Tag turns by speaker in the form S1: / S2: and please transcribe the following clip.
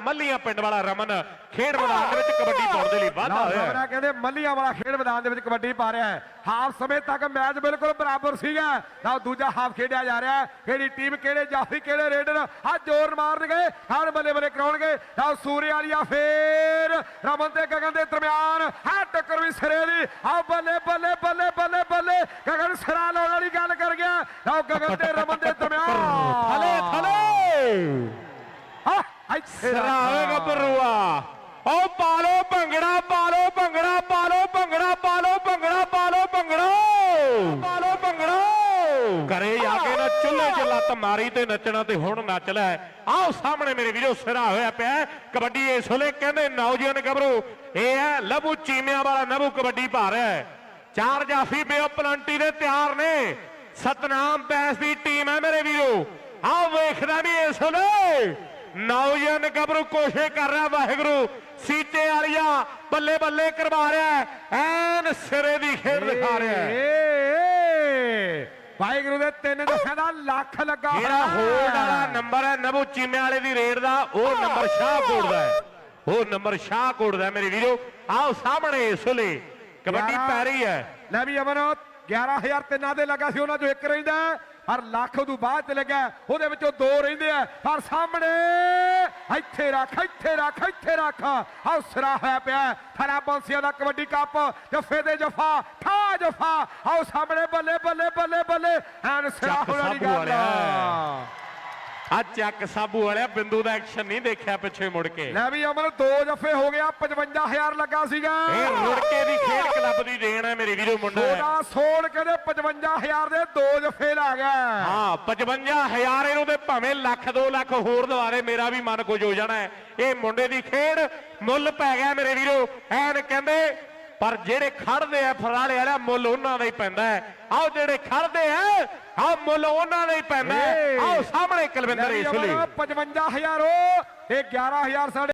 S1: ਮੱਲੀਆਂ ਪਿੰਡ ਵਾਲਾ ਰਮਨ ਖੇਡ ਮੈਦਾਨ ਦੇ ਵਿੱਚ ਕਬੱਡੀ ਪਾਉਣ ਦੇ ਲਈ ਵਾਧਾ ਹੋਇਆ।
S2: ਸਾਹਮਣਾ ਕਹਿੰਦੇ ਮੱਲੀਆਂ ਵਾਲਾ ਖੇਡ ਮੈਦਾਨ ਦੇ ਵਿੱਚ ਕਬੱਡੀ ਪਾ ਰਿਹਾ ਹੈ। ਹਾਫ ਸਮੇਂ ਤੱਕ ਮੈਚ ਬਿਲਕੁਲ ਬਰਾਬਰ ਸੀਗਾ। ਲਓ ਦੂਜਾ ਹਾਫ ਖੇਡਿਆ ਜਾ ਰਿਹਾ ਹੈ। ਕਿਹੜੀ ਟੀਮ ਕਿਹੜੇ ਜਾਫੀ ਕਿਹੜੇ ਰੇਡਰ ਆ ਜ਼ੋਰ ਮਾਰਨਗੇ ਹਰ ਬੱਲੇ ਬੱਲੇ ਕਰਾਉਣਗੇ ਲਓ ਸੂਰੇ ਵਾਲੀਆ ਫੇਰ ਰਮਨ ਤੇ ਗਗਨ ਦੇ ਦਰਮਿਆਨ ਹੈ ਟੱਕਰ ਵੀ ਸਿਰੇ ਦੀ। ਆ ਬੱਲੇ ਬੱਲੇ ਬੱਲੇ ਬੱਲੇ ਬੱਲੇ। ਗਗਨ ਸਿਰਾ ਲਾਉਣ ਵਾਲੀ ਗੱਲ ਕਰ ਗਿਆ। ਲਓ ਗਗਨ ਤੇ ਰਮਨ ਦੇ ਦਰਮਿਆਨ
S1: ਥਲੇ ਥਲੇ
S2: ਆ ਇੱਥੇ
S1: ਸਰਾਵੇ ਗੱਭਰੂਆ ਓ ਪਾਲੋ ਭੰਗੜਾ ਪਾਲੋ ਭੰਗੜਾ ਪਾਲੋ ਭੰਗੜਾ ਪਾਲੋ ਭੰਗੜਾ ਪਾਲੋ ਭੰਗੜਾ। ਪਾਲੋ ਭੰਗੜਾ। ਕਰੇ ਜਾ ਕੇ ਨਾ ਚੁੱਲ੍ਹੇ 'ਚ ਲੱਤ ਮਾਰੀ ਤੇ ਨੱਚਣਾ ਤੇ ਹੁਣ ਨੱਚ ਲੈ। ਆਓ ਸਾਹਮਣੇ ਮੇਰੇ ਵੀਰੋ, ਸਿਰਾ ਹੋਇਆ ਪਿਆ ਕਬੱਡੀ ਇਸ ਵੇਲੇ ਕਹਿੰਦੇ ਨੌਜਵਾਨ ਗੱਭਰੂ, ਇਹ ਹੈ ਲਬੂ ਚੀਮਿਆਂ ਵਾਲਾ ਨਬੂ ਕਬੱਡੀ ਭਾਰ ਹੈ। ਚਾਰ ਜਾਫੀ ਬੇਓ ਪਲੰਟੀ ਦੇ ਤਿਆਰ ਨੇ। ਸਤਨਾਮ ਬੈਸ ਦੀ ਟੀਮ ਹੈ ਮੇਰੇ ਵੀਰੋ। ਆਓ ਵੇਖਦਾ ਵੀ ਇਸ ਵੇਲੇ। ਨੌਜਵਾਨ ਗੱਭਰੂ ਕੋਸ਼ਿਸ਼ ਕਰ ਰਿਹਾ ਵਾਹਿਗੁਰੂ। ਸੀਤੇ ਵਾਲੀਆ ਬੱਲੇ ਬੱਲੇ ਕਰਵਾ ਰਿਹਾ। ਐਨ ਸਿਰੇ ਦੀ ਖੇਡ ਦਿਖਾ ਰਿਹਾ
S2: ਵਾਹਿਗੁਰੂ ਦੇ ਤਿੰਨ ਦਫਿਆਂ ਦਾ ਲੱਖ ਲੱਗਾ
S1: ਜਿਹੜਾ। ਹੋਲਡ ਵਾਲਾ ਨੰਬਰ ਹੈ ਨਬੂ ਚੀਮੇ ਵਾਲੇ ਦੀ ਰੇਡ ਦਾ ਉਹ ਨੰਬਰ ਸ਼ਾਹਕੋਟ ਦਾ ਹੈ। ਉਹ ਨੰਬਰ ਸ਼ਾਹਕੋਟ ਦਾ ਹੈ ਮੇਰੇ ਵੀਰੋ। ਆਓ ਸਾਹਮਣੇ ਇਸ ਵੇਲੇ ਕਬੱਡੀ ਪੈ ਰਹੀ ਹੈ।
S2: ਲੈ ਵੀ ਅਮਨ 11000 ਤਿੰਨਾਂ ਦੇ ਲੱਗਾ ਸੀ ਉਹਨਾਂ ਚੋਂ ਇੱਕ ਰਹਿੰਦਾ ਹੈ, ਪਰ ਲੱਖ ਉਦੋਂ ਬਾਅਦ ਚ ਲੱਗਾ ਉਹਦੇ ਵਿੱਚੋਂ ਦੋ ਰਹਿੰਦੇ ਆ। ਪਰ ਸਾਹਮਣੇ ਇੱਥੇ ਰੱਖ ਇੱਥੇ ਰੱਖ ਇੱਥੇ ਰੱਖ। ਹੌਸਰਾ ਹੋਇਆ ਪਿਆ ਥਰਾ ਬੰਸੀਆਂ ਦਾ ਕਬੱਡੀ ਕੱਪ ਜਫੇ ਦੇ ਜਫਾ ਠਾ ਜਫਾ। ਆਓ ਸਾਹਮਣੇ ਬੱਲੇ ਬੱਲੇ ਬੱਲੇ ਬੱਲੇ ਐਨ ਸਿਰਾ ਹੋਣ
S1: ਸਾਬੂ
S2: ਗੱਲ
S1: ਵਾਲਿਆ।
S2: ਆ
S1: ਆ ਚੱਕ ਸਾਬੂ ਵਾਲਿਆ ਬਿੰਦੂ ਦਾ ਐਕਸ਼ਨ ਨਹੀਂ ਦੇਖਿਆ ਪਿੱਛੇ ਮੁੜ ਕੇ।
S2: ਲੈ ਵੀ ਅਮਨ ਦੋ ਜਫੇ ਹੋ ਗਿਆ 55000 ਲੱਗਾ ਸੀਗਾ।
S1: ਇਹ ਰੁੜਕੇ ਦੀ ਖੇਡ ਕਲੱਬ ਦੀ ਹੈ ਮੇਰੇ ਵੀਰੋ ਮੁੰਡਾ ਹੈ।
S2: ਸੋਨਾ ਸੋੜ ਕਹਿੰਦੇ 55000 ਦੇ ਦੋ ਜਫੇ ਲਾ ਗਿਆ।
S1: ਹਾਂ 55000 ਇਹਨੂੰ ਤੇ ਭਾਵੇਂ ਲੱਖ 2 ਲੱਖ ਹੋਰ ਦਵਾਰੇ ਮੇਰਾ ਵੀ ਮਨ ਕੁਝ ਹੋ ਜਾਣਾ ਇਹ ਮੁੰਡੇ ਦੀ ਖੇਡ ਮੁੱਲ ਪੈ ਗਿਆ ਮੇਰੇ ਵੀਰੋ। ਐਨ ਕਹਿੰਦੇ ਪਰ ਜਿਹੜੇ ਖੜਦੇ ਆ ਫਰਾਲੇ ਵਾਲਾ ਮੁੱਲ ਉਹਨਾਂ ਦਾ ਹੀ ਪੈਂਦਾ ਆਓ ਜਿਹੜੇ ਖੜਦੇ ਆ ਆਹ ਮੁੱਲ ਉਹਨਾਂ ਦਾ ਹੀ ਪੈਂਦਾ। ਆਓ ਸਾਹਮਣੇ ਕੁਲਵਿੰਦਰ ਇਸ ਲਈ
S2: 55000 ਉਹ ਤੇ 11000 ਸਾਡੇ